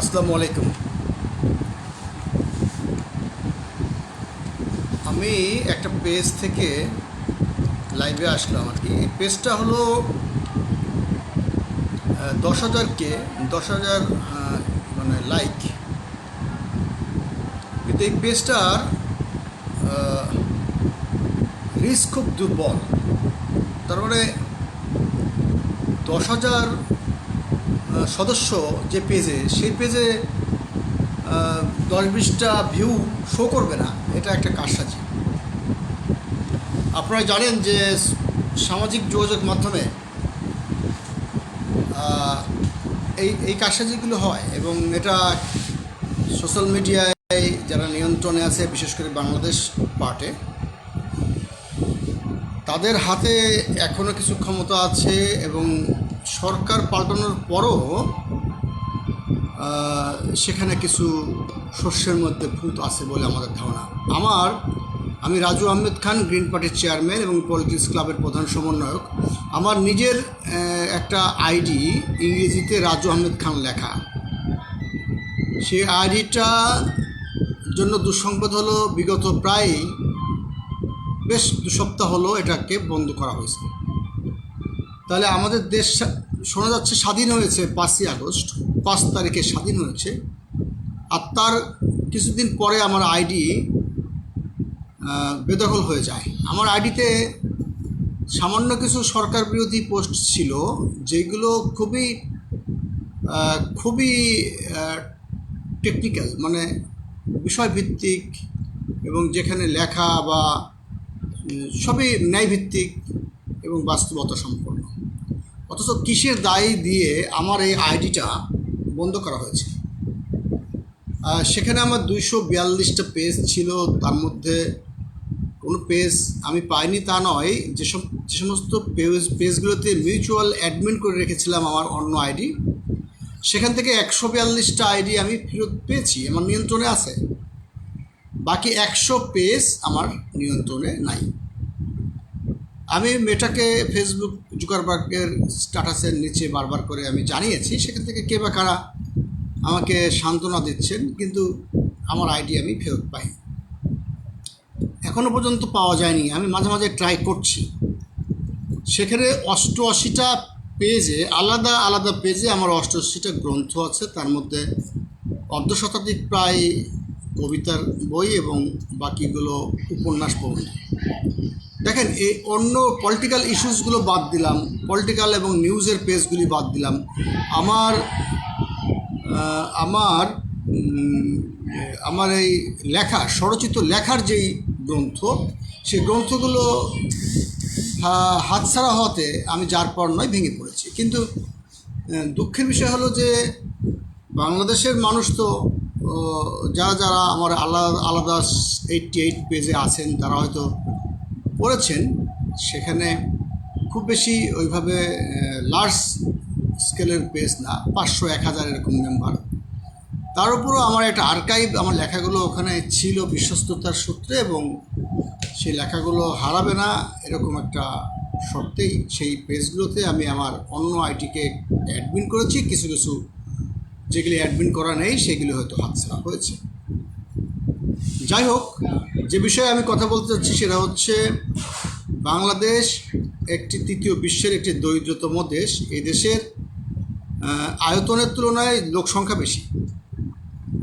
আসসালামু আলাইকুম। আমি একটা পেজ থেকে লাইভে আসলাম আর কি। এই পেজটা হলো দশ হাজারকে দশ হাজার মানে লাইক কিন্তু এই পেজটার রিস্ক খুব দুর্বল। তার মানে দশ হাজার সদস্য যে পেজে, সেই পেজে দশ বিশটা ভিউ শো করবে না। এটা একটা কারসাজি। আপনারা জানেন যে সামাজিক যোগাযোগ মাধ্যমে এই এই কারসাজিগুলো হয় এবং এটা সোশ্যাল মিডিয়ায় যারা নিয়ন্ত্রণে আছে, বিশেষ করে বাংলাদেশ পার্টে, তাদের হাতে এখনও কিছু ক্ষমতা আছে এবং সরকার পাল্টানোর পরও সেখানে কিছু শস্যের মধ্যে ভূত আছে বলে আমাদের ধারণা। আমার, আমি রাজু আহমেদ খান, গ্রিন পার্টির চেয়ারম্যান এবং পলিটিক্স ক্লাবের প্রধান সমন্বয়ক। আমার নিজের একটা আইডি ইংরেজিতে রাজু আহমেদ খান লেখা। সেই আইডিটা জন্য দুঃসংবাদ হলো, বিগত প্রায় বেশ দু সপ্তাহ হলো এটাকে বন্ধ করা হয়েছে। তাহলে আমাদের দেশ শোনা যাচ্ছে স্বাধীন হয়েছে পাঁচই আগস্ট, পাঁচ তারিখে স্বাধীন হয়েছে। আর তার কিছুদিন পরে আমার আইডি বেদখল হয়ে যায়। আমার আইডিতে সামান্য কিছু সরকার বিরোধী পোস্ট ছিল, যেগুলো খুবই খুবই টেকনিক্যাল মানে বিষয়ভিত্তিক এবং যেখানে লেখা বা সবই ন্যায়ভিত্তিক। এবং বাস্তবতা সম্পন্ন। অথচ কিসের দায় দিয়ে আমার এই আইডিটা বন্ধ করা হয়েছে? সেখানে আমার দুইশো বিয়াল্লিশটা পেজ ছিল, তার মধ্যে কোনো পেজ আমি পাইনি তা নয় যেসব যে সমস্ত পেজ পেজগুলোতে মিউচুয়াল অ্যাডমিন করে রেখেছিলাম আমার অন্য আইডি, সেখান থেকে একশো বিয়াল্লিশটা আইডি আমি ফেরত পেয়েছি, আমার নিয়ন্ত্রণে আছে। বাকি একশো পেজ আমার নিয়ন্ত্রণে নাই। আমি মেটাকে ফেসবুক জুকারবার্গের স্ট্যাটাসের নিচে বারবার করে আমি জানিয়েছি, সেখান থেকে কে বা কারা আমাকে সান্ত্বনা দিচ্ছেন, কিন্তু আমার আইডি আমি ফেরত পাই এখনও পর্যন্ত পাওয়া যায়নি, আমি মাঝে মাঝে ট্রাই করছি। সেখানে অষ্টআশিটা পেজে আলাদা আলাদা পেজে আমার অষ্টআশিটা গ্রন্থ আছে, তার মধ্যে অর্ধ শতাধিক প্রায় কবিতার বই এবং বাকিগুলো উপন্যাস প্রবন্ধ দেখেন, এই অন্য পলিটিক্যাল ইস্যুসগুলো বাদ দিলাম পলিটিক্যাল এবং নিউজের পেজগুলি বাদ দিলাম। আমার আমার আমার এই লেখা, স্বরচিত লেখার যেই গ্রন্থ, সেই গ্রন্থগুলো হাতছাড়া হওয়াতে আমি যার পর নয় ভেঙে পড়েছি। কিন্তু দুঃখের বিষয় হলো যে, বাংলাদেশের মানুষ তো যারা যারা আমার আলাদা আলাদা এইটটি এইট পেজে আছেন, তারা হয়তো পড়েছেন, সেখানে খুব বেশি ওইভাবে লার্জ স্কেলের পেজ না, পাঁচশো এক হাজার এরকম মেম্বার তার উপরও আমার একটা আর্কাইভ আমার লেখাগুলো ওখানে ছিল বিশ্বস্ততার সূত্রে এবং সেই লেখাগুলো হারাবে না এরকম একটা শর্তেই সেই পেজগুলোতে আমি আমার অন্য আইটিকে অ্যাডমিন করেছি। কিছু কিছু যেগুলি অ্যাডমিন করা নেই, সেগুলি হয়তো হাতছাড়া হয়েছে। যাই হোক, যে বিষয়ে আমি কথা বলতে চাচ্ছি সেটা হচ্ছে বাংলাদেশ একটি তৃতীয় বিশ্বের একটি দরিদ্রতম দেশ। এই দেশের আয়তনের তুলনায় লোক সংখ্যা বেশি।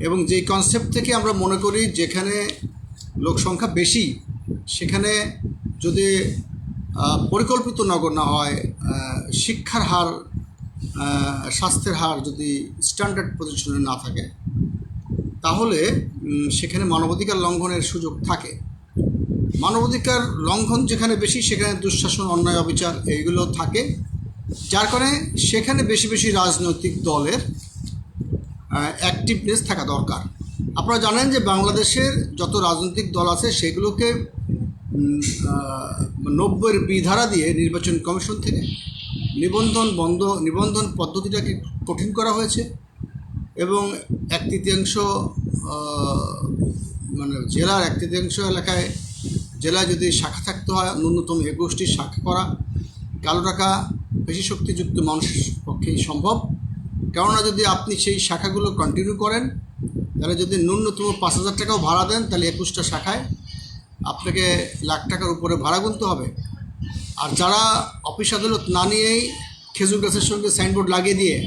এবং যেই কনসেপ্ট থেকে আমরা মনে করি যেখানে লোক সংখ্যা বেশি, সেখানে যদি পরিকল্পিত নগর না হয় শিক্ষার হার স্বাস্থ্যের হার যদি স্ট্যান্ডার্ড পজিশনে না থাকে তাহলে সেখানে মানবাধিকার লঙ্ঘনের সুযোগ থাকে। মানবাধিকার লঙ্ঘন যেখানে বেশি, সেখানে দুঃশাসন, অন্যায়, অবিচার এইগুলো থাকে। যার কারণে সেখানে বেশি বেশি রাজনৈতিক দলের অ্যাক্টিভনেস থাকা দরকার। আপনারা জানেন যে বাংলাদেশের যত রাজনৈতিক দল আছে, সেগুলোকে নব্বইয়ের বিধারা দিয়ে নির্বাচন কমিশন থেকে নিবন্ধন বন্ধ, নিবন্ধন পদ্ধতিটাকে কঠিন করা হয়েছে। এবং এক তৃতীয়াংশ মানে জেলার এক তৃতীয়াংশ এলাকায় জেলায় যদি শাখা থাকতে হয়, ন্যূনতম একুশটি শাখা করা, কালো টাকা বেশি শক্তিযুক্ত মানুষের পক্ষেই সম্ভব। কেননা যদি আপনি সেই শাখাগুলো কন্টিনিউ করেন, তাহলে যদি ন্যূনতম পাঁচ হাজার টাকাও ভাড়া দেন, তাহলে একুশটা শাখায় আপনাকে লাখ টাকার উপরে ভাড়া গুনতে হবে। আর যারা অফিস আদালত না নিয়েই খেজুর গাছের সঙ্গে সাইনবোর্ড লাগিয়ে দিয়ে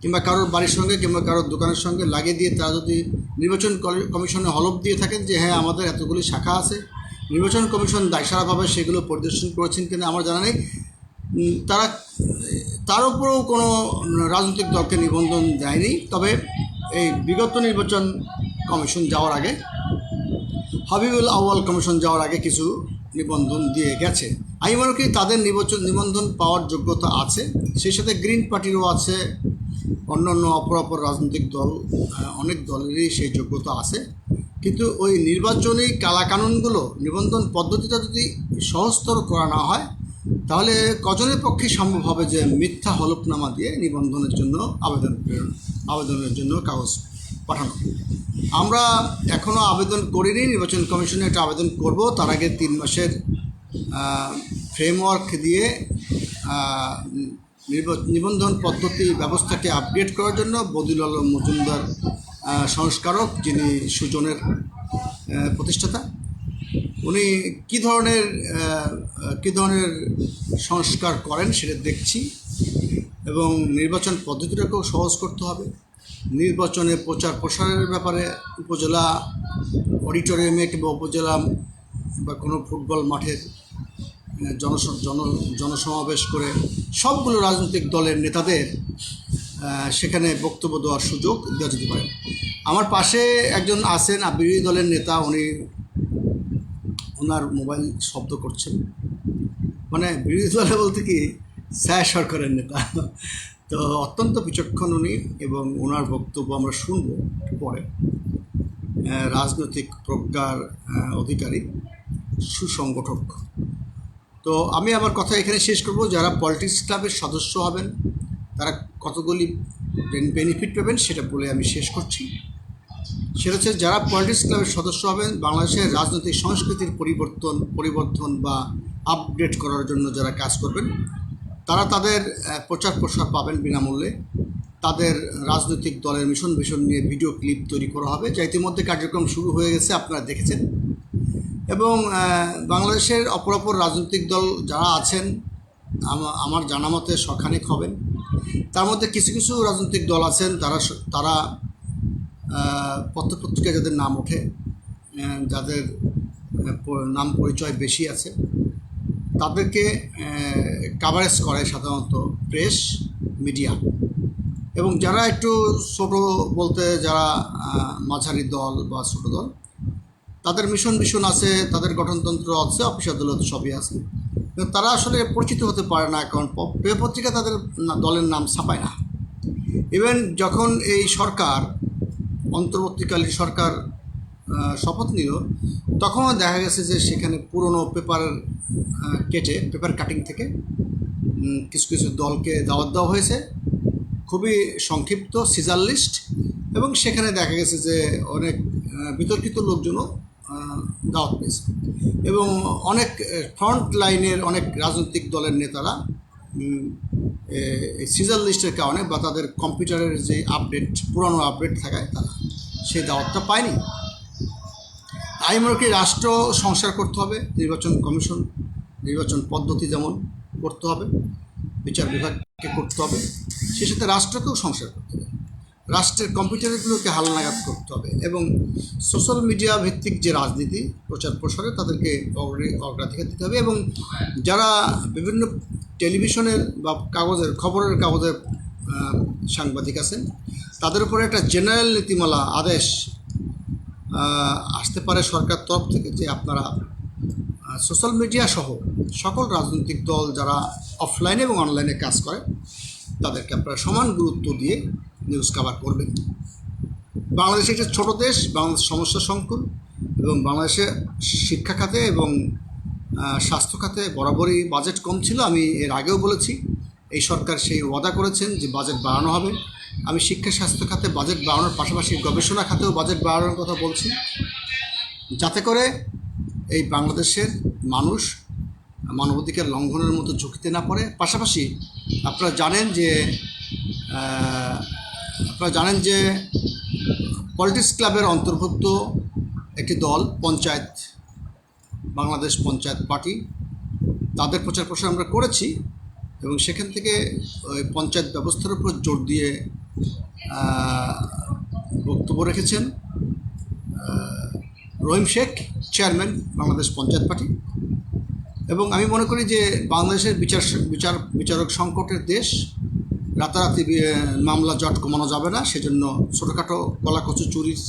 কিংবা কারোর বাড়ির সঙ্গে কিংবা কারোর দোকানের সঙ্গে লাগিয়ে দিয়ে তারা যদি নির্বাচন কমিশনে হলফ দিয়ে থাকেন যে হ্যাঁ আমাদের এতগুলি শাখা আছে, নির্বাচন কমিশন দায়সারাভাবে সেগুলো পরিদর্শন করেছেন কিনা আমার জানা নেই। তারা, তার উপরেও কোনো রাজনৈতিক দলকে নিবন্ধন দেয়নি। তবে এই বিগত নির্বাচন কমিশন যাওয়ার আগে, হাবিবুল আউয়াল কমিশন যাওয়ার আগে কিছু নিবন্ধন দিয়ে গেছে। আমি মনে করি তাদের নির্বাচন নিবন্ধন পাওয়ার যোগ্যতা আছে। সেই সাথে গ্রিন পার্টিরও আছে অন্য অন্য অপর অপর রাজনৈতিক দল অনেক দলেরই সেই যোগ্যতা আছে। কিন্তু ওই নির্বাচনী কালাকানুনগুলো, নিবন্ধন পদ্ধতিটা যদি সহজতর করা না হয়, তাহলে কজনের পক্ষে সম্ভব হবে যে মিথ্যা হলফনামা দিয়ে নিবন্ধনের জন্য আবেদন প্রেরণ আবেদনের জন্য কাগজ পাঠানো? আমরা এখনও আবেদন করিনি, নির্বাচন কমিশনে একটা আবেদন করব। তার আগে তিন মাসের ফ্রেমওয়ার্ক দিয়ে নিবন্ধন পদ্ধতি ব্যবস্থাকে আপডেট করার জন্য বদিউল আলম মজুমদার সংস্কারক যিনি সুজনের প্রতিষ্ঠাতা। উনি কী ধরনের কী ধরনের সংস্কার করেন সেটা দেখছি এবং নির্বাচন পদ্ধতিটাকেও সহজ করতে হবে। নির্বাচনে প্রচার প্রসারের ব্যাপারে উপজেলা অডিটোরিয়ামে কিংবা উপজেলা বা কোনো ফুটবল মাঠের জন, জনসমাবেশ করে সবগুলো রাজনৈতিক দলের নেতাদের সেখানে বক্তব্য দেওয়ার সুযোগ দেওয়া যেতে পারে। আমার পাশে একজন আছেন বিরোধী দলের নেতা, উনি ওনার মোবাইল শব্দ করছেন। মানে বিরোধী দলে বলতে কি, স্যার সরকারের নেতা। তো অত্যন্ত বিচক্ষণ উনি এবং ওনার বক্তব্য আমরা শুনব পরে। রাজনৈতিক প্রজ্ঞার অধিকারী, সুসংগঠক। তো আমি আমার কথা এখানে শেষ করব। যারা পলিটিক্স ক্লাবের সদস্য হবেন, তারা কতগুলি বেনিফিট পাবেন সেটা বলে আমি শেষ করছি। সেটা হচ্ছে যারা পলিটিক্স ক্লাবের সদস্য হবেন, বাংলাদেশের রাজনৈতিক সংস্কৃতির পরিবর্তন পরিবর্তন বা আপডেট করার জন্য যারা কাজ করবেন, তারা তাদের প্রচার প্রসার পাবেন বিনামূল্যে। তাদের রাজনৈতিক দলের মিশন ভিশন নিয়ে ভিডিও ক্লিপ তৈরি করা হবে। যা ইতিমধ্যে কার্যক্রম শুরু হয়ে গেছে, আপনারা দেখেছেন। এবং বাংলাদেশের অপর অপর রাজনৈতিক দল যারা আছেন আমার জানা মতে শখানেক হবেন। তার মধ্যে কিছু কিছু রাজনৈতিক দল আছেন, তারা তারা পত্রপত্রিকায় যাদের নাম ওঠে যাদের নাম পরিচয় বেশি আছে। তাদেরকে কাভারেজ করে সাধারণত প্রেস মিডিয়া এবং যারা একটু ছোট বলতে যারা মাঝারি দল বা ছোট দল তাদের মিশন মিশন আছে, তাদের গঠনতন্ত্র আছে অফিস আদালত সবই আছে। তারা আসলে পরিচিত হতে পারে না কারণ প- পত্রিকা তাদের দলের নাম ছাপায় না। ইভেন যখন এই সরকার, অন্তর্বর্তীকালীন সরকার শপথ নিল, তখনও দেখা গেছে যে সেখানে পুরনো পেপার কেটে পেপার কাটিং থেকে কিছু কিছু দলকে দাওয়াত দেওয়া হয়েছে। খুবই সংক্ষিপ্ত সিজার লিস্ট এবং সেখানে দেখা গেছে যে অনেক বিতর্কিত লোকজনও দাওয়াত পেয়েছে। এবং অনেক ফ্রন্ট লাইনের অনেক রাজনৈতিক দলের নেতারা সিজার লিস্টের কারণে বা তাদের কম্পিউটারের যে আপডেট পুরানো আপডেট থাকায় তারা সেই দাওয়াতটা পায়নি। আমি মনে করি রাষ্ট্র সংস্কার করতে হবে, নির্বাচন কমিশন, নির্বাচন পদ্ধতি যেমন করতে হবে, বিচার বিভাগকে করতে হবে সে সাথে রাষ্ট্রকেও সংস্কার করতে হবে। রাষ্ট্রের কম্পিউটারগুলোকে হালনাগাদ করতে হবে এবং সোশ্যাল মিডিয়া ভিত্তিক যে রাজনীতি, প্রচার প্রসারে তাদেরকে অগ্রে- অগ্রাধিকার দিতে হবে এবং যারা বিভিন্ন টেলিভিশনের বা কাগজের, খবরের কাগজের সাংবাদিক আছেন, তাদের উপরে একটা জেনারেল নীতিমালা, আদেশ আসতে পারে সরকার তরফ থেকে যে আপনারা সোশ্যাল মিডিয়া সহ সকল রাজনৈতিক দল যারা অফলাইনে এবং অনলাইনে কাজ করে, তাদেরকে আপনারা সমান গুরুত্ব দিয়ে নিউজ কাভার করবেন। বাংলাদেশ একটি ছোটো দেশ, বাংলাদেশ সমস্যা সংকুল এবং বাংলাদেশে শিক্ষা খাতে এবং স্বাস্থ্য খাতে বরাবরই বাজেট কম ছিল, আমি এর আগেও বলেছি। এই সরকার সেই ওয়াদা করেছেন যে বাজেট বাড়ানো হবে। আমি শিক্ষা, স্বাস্থ্য খাতে বাজেট বাড়ানোর পাশাপাশি গবেষণা খাতেও বাজেট বাড়ানোর কথা বলছি। যাতে করে এই বাংলাদেশের মানুষ মানবাধিকার লঙ্ঘনের মতো ঝুঁকিতে না পড়ে। পাশাপাশি আপনারা জানেন যে আপনারা জানেন যে পলিটিক্স ক্লাবের অন্তর্ভুক্ত একটি দল, পঞ্চায়েত, বাংলাদেশ পঞ্চায়েত পার্টি। তাদের প্রচার প্রসার আমরা করেছি এবং সেখান থেকে ওই পঞ্চায়েত ব্যবস্থার উপর জোর দিয়ে বক্তব্য রেখেছেন রহিম শেখ, চেয়ারম্যান বাংলাদেশ পঞ্চায়েত পার্টি। এবং আমি মনে করি যে বাংলাদেশের বিচার বিচার, বিচারক সংকটের দেশ রাতারাতি মামলা জট কমানো যাবে না, সেজন্য ছোটোখাটো কলাকচু চুরির,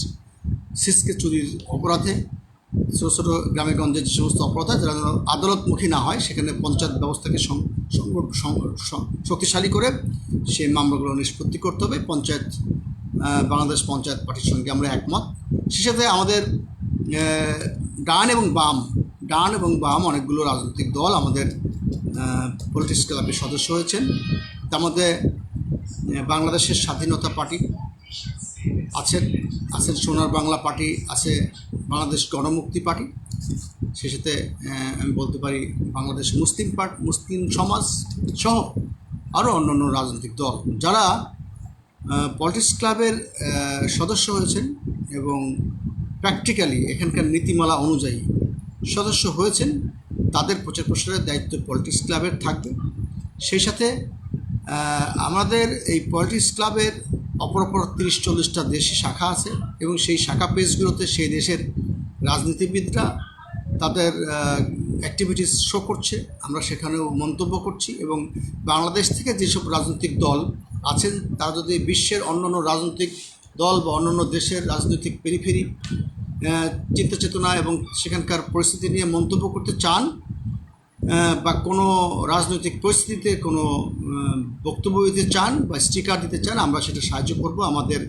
সিসকে চুরির অপরাধে, ছোটো ছোটো গ্রামে গঞ্জে যে সমস্ত অপরাধ হয় যারা আদালতমুখী না হয়, সেখানে পঞ্চায়েত ব্যবস্থাকে শক্তিশালী করে সেই মামলাগুলো নিষ্পত্তি করতে হবে। পঞ্চায়েত বাংলাদেশ পঞ্চায়েত পার্টির সঙ্গে আমরা একমত। সে সাথে আমাদের ডান এবং বাম, ডান এবং বাম অনেকগুলো রাজনৈতিক দল আমাদের পলিটিক্স ক্লাবের সদস্য হয়েছেন। তার মধ্যে বাংলাদেশের স্বাধীনতা পার্টি আছেন আছেন সোনার বাংলা পার্টি, আছে বাংলাদেশ গণমুক্তি পার্টি। সে সাথে আমি বলতে পারি বাংলাদেশ মুসলিম পার্ট, মুসলিম সমাজ সহ আরও অন্যান্য রাজনৈতিক দল যারা পলিটিক্স ক্লাবের সদস্য হয়েছেন এবং প্র্যাকটিক্যালি এখানকার নীতিমালা অনুযায়ী সদস্য হয়েছেন, তাদের প্রচার প্রসারের দায়িত্ব পলিটিক্স ক্লাবের থাকবে। সেই সাথে আমাদের এই পলিটিক্স ক্লাবের অপর অপর তিরিশ চল্লিশটা দেশে শাখা আছে এবং সেই শাখা পেজগুলোতে সেই দেশের রাজনীতিবিদরা তাদের অ্যাক্টিভিটিস শো করছে। আমরা সেখানেও মন্তব্য করছি এবং বাংলাদেশ থেকে যেসব রাজনৈতিক দল আছেন, তারা যদি বিশ্বের অন্যান্য রাজনৈতিক দল বা অন্যান্য দেশের রাজনৈতিক পেরিফেরি চিন্তা চেতনা এবং সেখানকার পরিস্থিতি নিয়ে মন্তব্য করতে চান বা কোনো রাজনৈতিক পরিস্থিতিতে কোনো বক্তব্য দিতে চান বা স্টিকার দিতে চান, আমরা সেটা সাহায্য করব। আমাদের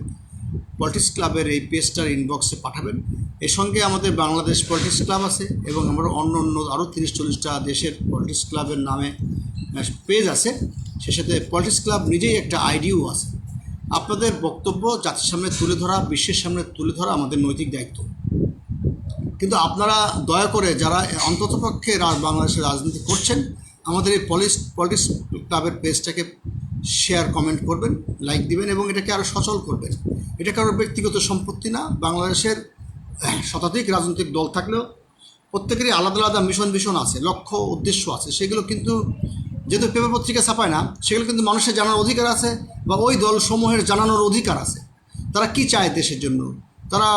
পলিটিক্স ক্লাবের এই পেজটার ইনবক্সে পাঠাবেন। এর সঙ্গে আমাদের বাংলাদেশ পলিটিক্স ক্লাব আছে এবং আমরা অন্য অন্য আরও তিরিশ চল্লিশটা দেশের পলিটিক্স ক্লাবের নামে পেজ আছে। সে সাথে পলিটিক্স ক্লাব নিজেই একটা আইডিও আছে। আপনাদের বক্তব্য জাতির সামনে তুলে ধরা, বিশ্বের সামনে তুলে ধরা আমাদের নৈতিক দায়িত্ব। আপনারা দয়া করে যারা অন্ততপক্ষে বাংলাদেশের রাজনীতি করছেন, আমাদের এই পলিস পলিটিক্স ক্লাবের পেজটাকে শেয়ার, কমেন্ট করবেন, লাইক দিবেন এবং এটাকে আরও সচল করবেন। এটা কারোর ব্যক্তিগত সম্পত্তি না। বাংলাদেশের শতাধিক রাজনৈতিক দল থাকলেও প্রত্যেকেরই আলাদা আলাদা মিশন ভিশন আছে, লক্ষ্য, উদ্দেশ্য আছে। সেগুলো কিন্তু যেহেতু পেপার পত্রিকা ছাপায় না, সেগুলো কিন্তু মানুষের জানার অধিকার আছে বা ওই দলসমূহের জানানোর অধিকার আছে। তারা কি চায় দেশের জন্য? তারা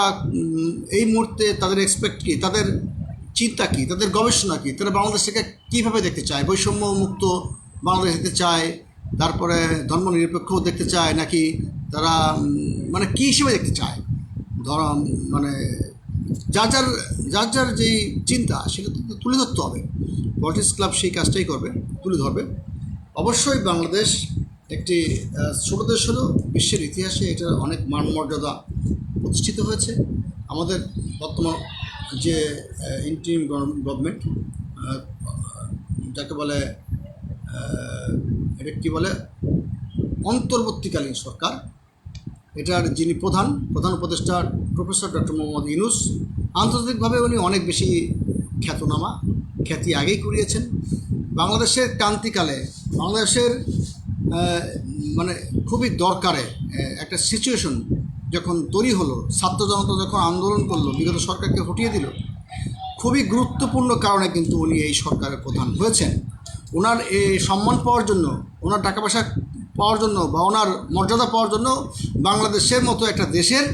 এই মুহূর্তে তাদের এক্সপেক্ট কী, তাদের চিন্তা কী, তাদের গবেষণা কী, তারা বাংলাদেশকে কীভাবে দেখতে চায়? বৈষম্য মুক্ত বাংলাদেশ দেখতে চায়, তারপরে ধর্মনিরপেক্ষ দেখতে চায়, নাকি তারা মানে কী হিসেবে দেখতে চায়? ধর মানে যার যার যার যার যেই চিন্তা, সেটা তুলে ধরতে হবে। পলিটিক্স ক্লাব সেই কাজটাই করবে, তুলে ধরবে। অবশ্যই বাংলাদেশ একটি ছোট দেশ হলেও বিশ্বের ইতিহাসে এটা অনেক মান মর্যাদা প্রতিষ্ঠিত হয়েছে। আমাদের বর্তমান যে ইন্টিম গভর্নমেন্ট যাকে বলে এটা কী বলে? অন্তর্বর্তীকালীন সরকার। এটার যিনি প্রধান প্রধান উপদেষ্টা প্রফেসর ডক্টর মোহাম্মদ ইনুস আন্তর্জাতিকভাবে উনি অনেক বেশি খ্যাতনামা, খ্যাতি আগেই করিয়েছেন বাংলাদেশের ক্রান্তিকালে, বাংলাদেশের মানে খুবই দরকারে একটা সিচুয়েশন যখন তৈরি হলো, ছাত্র জনতা যখন আন্দোলন করল, বিগত সরকারকে হটিয়ে দিল, খুবই গুরুত্বপূর্ণ কারণে কিন্তু উনি এই সরকারের প্রধান হয়েছেন। ওনার এই সম্মান পাওয়ার জন্য ওনার টাকা পয়সা পাওয়ার জন্য বা ওনার মর্যাদা পাওয়ার জন্য বাংলাদেশের মতো একটা দেশের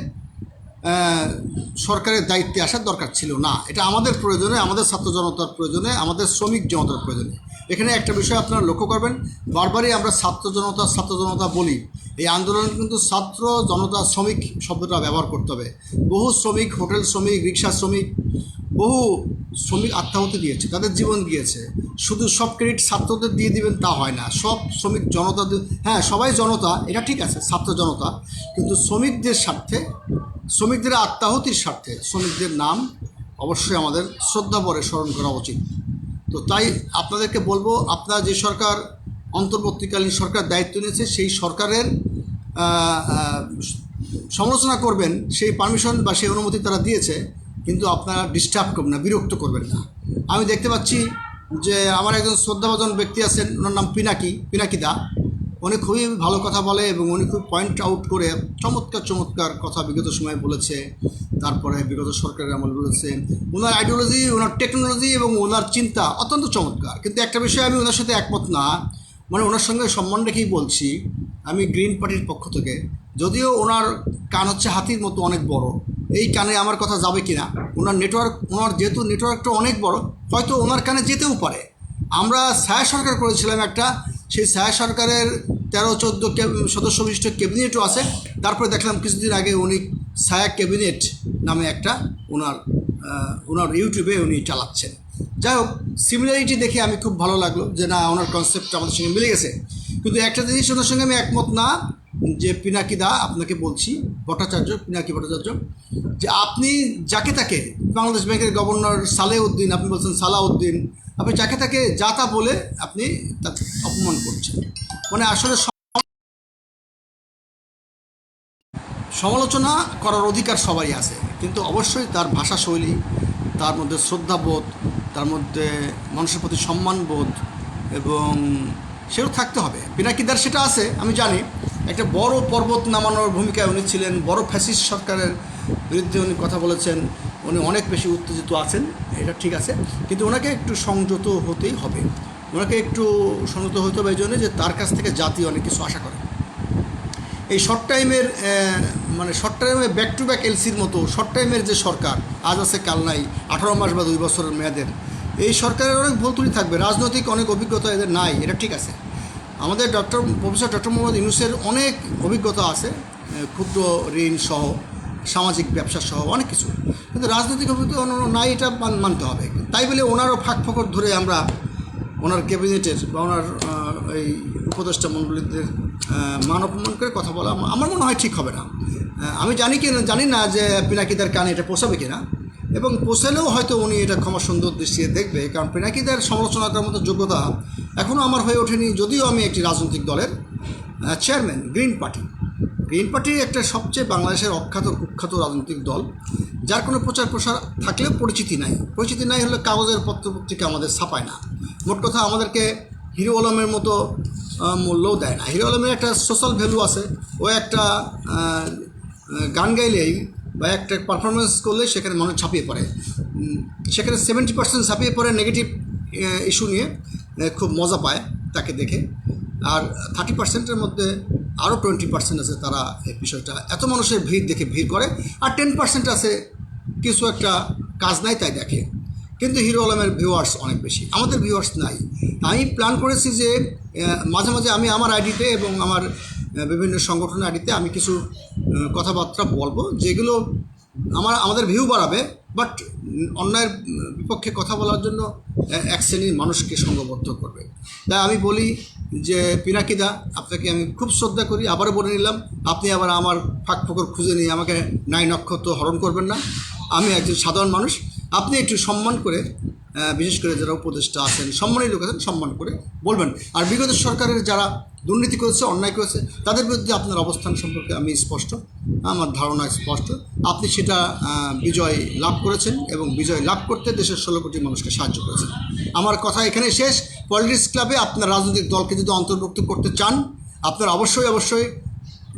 সরকারের দায়িত্বে আসার দরকার ছিল, না। এটা আমাদের প্রয়োজনে, আমাদের ছাত্র জনতার প্রয়োজনে, আমাদের শ্রমিক জনতার প্রয়োজনে। এখানে একটা বিষয় আপনারা লক্ষ্য করবেন, বারবারই আমরা ছাত্র জনতা ছাত্র জনতা বলি, এই আন্দোলন কিন্তু ছাত্র জনতা, শ্রমিক শব্দটা ব্যবহার করতে হবে। বহু শ্রমিক, হোটেল শ্রমিক, রিক্সা শ্রমিক, বহু শ্রমিক আত্মাহুতি দিয়েছে, তাদের জীবন গিয়েছে শুধু সব ক্রেডিট ছাত্রদের দিয়ে দিবেন তা হয় না, সব শ্রমিক জনতা হ্যাঁ সবাই জনতা, এটা ঠিক আছে, ছাত্র জনতা। কিন্তু শ্রমিকদের স্বার্থে শ্রমিকদের আত্মাহুতির স্বার্থে শ্রমিকদের নাম অবশ্যই আমাদের শ্রদ্ধা ভরে স্মরণ করা উচিত। তো তাই আপনাদেরকে বলব, আপনারা যে সরকার অন্তর্বর্তীকালীন সরকার দায়িত্ব নিয়েছে, সেই সরকারের সমালোচনা করবেন, সেই পারমিশন বা সেই অনুমতি তারা দিয়েছে, কিন্তু আপনারা ডিস্টার্ব করবেন না, বিরক্ত করবেন না। আমি দেখতে পাচ্ছি যে আমার একজন শ্রদ্ধাভাজন ব্যক্তি আছেন, ওনার নাম পিনাকি পিনাকি দা। উনি খুবই ভালো কথা বলে এবং উনি খুব পয়েন্ট আউট করে চমৎকার চমৎকার কথা বিগত সময়ে বলেছে। তারপরে বিগত সরকারের আমল বলেছে, ওনার আইডিওলজি ওনার টেকনোলজি এবং ওনার চিন্তা অত্যন্ত চমৎকার। কিন্তু একটা বিষয়ে আমি ওনার সাথে একমত না। মানে ওনার সঙ্গে সম্মান রেখেই বলছি, আমি গ্রিন পার্টির পক্ষ থেকে। যদিও ওনার কান হচ্ছে হাতির মতো অনেক বড়। এই কানে আমার কথা যাবে কিনা? ওনার নেটওয়ার্ক ওনার যেহেতু নেটওয়ার্কটা অনেক বড়, হয়তো ওনার কানে যেতেও পারে। আমরা ছায়া সরকার করেছিলাম একটা সেই ছায়া সরকারের তেরো, চোদ্দ সদস্য বিশিষ্ট ক্যাবিনেটও আছে। তারপরে দেখলাম কিছুদিন আগে উনি ছায়া ক্যাবিনেট নামে একটা ওনার ওনার ইউটিউবে উনি চালাচ্ছেন। যাই হোক সিমিলারিটি দেখে আমি খুব ভালো লাগল যে না, ওনার কনসেপ্ট আমাদের সঙ্গে মিলে গেছে। কিন্তু একটা জিনিস ওনার সঙ্গে আমি একমত না, যে পিনাকি দা, আপনাকে বলছি, ভট্টাচার্য, পিনাকি ভট্টাচার্য, যে আপনি যাকে তাকে, বাংলাদেশ ব্যাংকের গভর্নর সালেউদ্দিন, আপনি বলছেন সালাউদ্দিন আপনি যাকে তাকে যা তা বলে আপনি তাকে অপমান করছেন। মানে আসলে সমালোচনা করার অধিকার সবাই আছে, কিন্তু অবশ্যই তার ভাষাশৈলী, তার মধ্যে শ্রদ্ধাবোধ, তার মধ্যে মানুষের প্রতি সম্মানবোধ এবং সেও থাকতে হবে। পিনাকিদার সেটা আছে, আমি জানি। একটা বড় পর্বত নামানোর ভূমিকায় উনি ছিলেন, বড় ফ্যাসিস্ট সরকারের বিরুদ্ধে উনি কথা বলেছেন। উনি অনেক বেশি উত্তেজিত আছেন, এটা ঠিক আছে। কিন্তু ওনাকে একটু সংযত হতেই হবে। ওনাকে একটু সংযত হতে হবে এই জন্য যে তার কাছ থেকে জাতি অনেক কিছু আশা করে। এই শর্ট টাইমের মানে শর্ট টাইমে ব্যাক টু ব্যাক এলসির মতো শর্ট টাইমের যে সরকার, আজ আছে, কাল নাই, আঠারো মাস বা দুই বছরের মেয়াদের, এই সরকারের অনেক ভুল ত্রুটি থাকবে। রাজনৈতিক অনেক অভিজ্ঞতা এদের নাই, এটা ঠিক আছে। আমাদের ডক্টর প্রফেসর ডক্টর মোহাম্মদ ইউনুসের অনেক অভিজ্ঞতা আছে ক্ষুদ্র ঋণ সহ। সামাজিক ব্যবসা সহ অনেক কিছু। কিন্তু রাজনৈতিক অভিজ্ঞতা নাই, এটা মান- মানতে হবে। তাই বলে ওনারও ফাঁক ফকর ধরে আমরা ওনার ক্যাবিনেটের বা ওনার এই উপদেষ্টা মণ্ডলীদের মান অপমান করে কথা বলা আমার মনে হয় ঠিক হবে না। আমি জানি কি জানি না যে পিনাকিদার কানে এটা পোষাবে কিনা। এবং পোষালেও হয়তো উনি এটা ক্ষমা সুন্দর দৃষ্টিতে দেখবে। কারণ পিনাকিদার সমালোচনা করার মতো যোগ্যতা এখনও আমার হয়ে ওঠেনি, যদিও আমি একটি রাজনৈতিক দলের chairman, green party. Green party একটা সবচেয়ে বাংলাদেশের অখ্যাত কুখ্যাত রাজনৈতিক দল, যার কোনো প্রচার প্রসার থাকলেও পরিচিতি নাই। পরিচিতি নাই হলে কাগজের পত্রপত্রিকা আমাদের ছাপায় না। মোট কথা আমাদেরকে হিরো আলমের মতো মূল্যও দেয় না। হিরো আলমের একটা সোশ্যাল ভ্যালু আছে। ও একটা গান গাইলেই বা একটা পারফরমেন্স করলে সেখানে মানুষ ছাপিয়ে পড়ে। সেখানে সেভেন্টি পার্সেন্ট ছাপিয়ে পড়ে নেগেটিভ ইস্যু নিয়ে খুব মজা পায় তাকে দেখে। আর থার্টি পার্সেন্টের মধ্যে আরও টোয়েন্টি পার্সেন্ট আছে তারা এই বিষয়টা। এত মানুষের ভিড় দেখে ভিড় করে, আর টেন পার্সেন্ট আছে কিছু একটা কাজ নাই তাই দেখে। কিন্তু হিরো আলমের ভিউয়ার্স অনেক বেশি। আমাদের ভিউয়ার্স নাই। আমি প্ল্যান করেছি যে মাঝে মাঝে আমি আমার আইডিতে এবং আমার বিভিন্ন সংগঠনের আইডিতে আমি কিছু কথাবার্তা বলব, যেগুলো আমার, আমাদের ভিউ বাড়াবে। বাট অন্যায়ের বিপক্ষে কথা বলার জন্য এক শ্রেণির মানুষকে সঙ্গবদ্ধ করবে। তাই আমি বলি যে, পিনাকিদা, আপনাকে আমি খুব শ্রদ্ধা করি, আবারও বলে নিলাম, আপনি আবার আমার ফাঁক ফোকর খুঁজে নিয়ে আমাকে নাই নক্ষত্র হরণ করবেন না। আমি একজন সাধারণ মানুষ আপনি একটু সম্মান করে বিশেষ করে যারা উপদেষ্টা আছেন, সম্মানী লোক আছেন, সম্মান করে বলবেন। আর বিগত সরকারের যারা দুর্নীতি করেছে, অন্যায় করেছে, তাদের বিরুদ্ধে আপনার অবস্থান সম্পর্কে আমি স্পষ্ট, আমার ধারণা স্পষ্ট। আপনি সেটা বিজয় লাভ করেছেন এবং বিজয় লাভ করতে দেশের ষোলো কোটি মানুষকে সাহায্য করেছেন। আমার কথা এখানে শেষ। পলিটিক্স ক্লাবে আপনার রাজনৈতিক দলকে যদি অন্তর্ভুক্ত করতে চান, আপনারা অবশ্যই অবশ্যই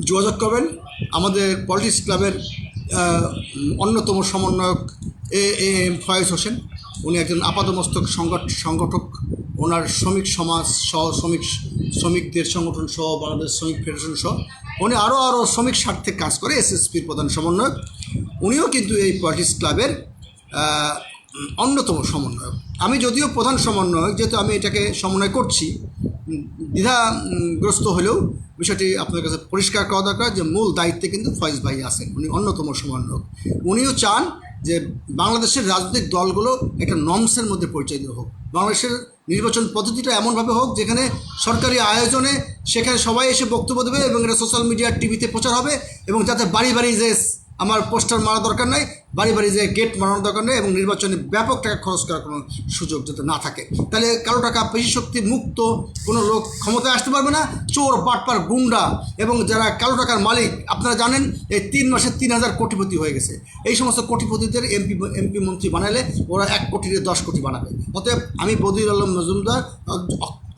যোগাযোগ করবেন। আমাদের পলিটিক্স ক্লাবের অন্যতম সমন্বয়ক A A M Foyez Hossain. উনি একজন আপাদমস্তক সংগঠ সংগঠক। ওনার শ্রমিক সমাজ সহ শ্রমিক শ্রমিকদের সংগঠন সহ, বাংলাদেশ শ্রমিক ফেডারেশন সহ, উনি আরও আরও শ্রমিক স্বার্থে কাজ করে এসএসপির প্রধান সমন্বয়ক। উনিও কিন্তু এই পলিটিক্স ক্লাবের অন্যতম সমন্বয়ক। আমি যদিও প্রধান সমন্বয়ক, যেহেতু আমি এটাকে সমন্বয় করছি দ্বিধাগ্রস্ত হলেও বিষয়টি আপনার কাছে পরিষ্কার করা দরকার যে মূল দায়িত্বে কিন্তু ফয়েজ ভাই আছেন, উনি অন্যতম সমন্বয়ক। উনিও চান যে বাংলাদেশের রাজনৈতিক দলগুলো একটা নমসের মধ্যে পরিচালিত হোক। বাংলাদেশের নির্বাচন পদ্ধতিটা এমনভাবে হোক যেখানে সরকারি আয়োজনে সেখানে সবাই এসে বক্তব্য দেবে এবং এটা সোশ্যাল মিডিয়ার টিভিতে প্রচার হবে এবং যাতে বাড়ি বাড়ি যে আমার পোস্টার মারা দরকার নাই, বাড়ি বাড়ি যে গেট মারানোর দরকার নেই এবং নির্বাচনে ব্যাপক টাকা খরচ করার কোনো সুযোগ যাতে না থাকে। তাহলে কালো টাকা পেশি শক্তি মুক্ত কোনো লোক ক্ষমতায় আসতে পারবে না, চোর, বাটপার, গুন্ডা এবং যারা কালো টাকার মালিক, আপনারা জানেন এই তিন মাসে তিন হাজার কোটিপতি হয়ে গেছে। এই সমস্ত কোটিপতিদের এমপি এমপি মন্ত্রী বানালে ওরা এক কোটিতে দশ কোটি বানাবে। অতএব আমি বদিউল আলম মজুমদার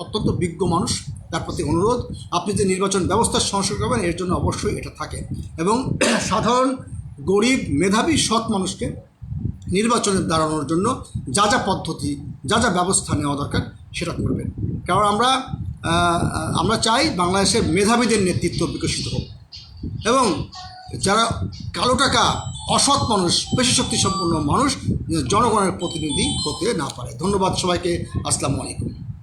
অত্যন্ত বিজ্ঞ মানুষ। তার প্রতি অনুরোধ, আপনি যে নির্বাচন ব্যবস্থার সংস্কার করবেন, এর জন্য অবশ্যই এটা থাকে। এবং সাধারণ গরিব মেধাবী সৎ মানুষকে নির্বাচনে দাঁড়ানোর জন্য যা যা পদ্ধতি, যা যা ব্যবস্থা নেওয়া দরকার, সেটা করবেন। কারণ আমরা আমরা চাই বাংলাদেশের মেধাবীদের নেতৃত্ব বিকশিত হোক। এবং যারা কালো টাকা, অসৎ মানুষ পেশি শক্তি সম্পন্ন মানুষ, জনগণের প্রতিনিধি হতে না পারে। ধন্যবাদ সবাইকে। আসসালামু আলাইকুম।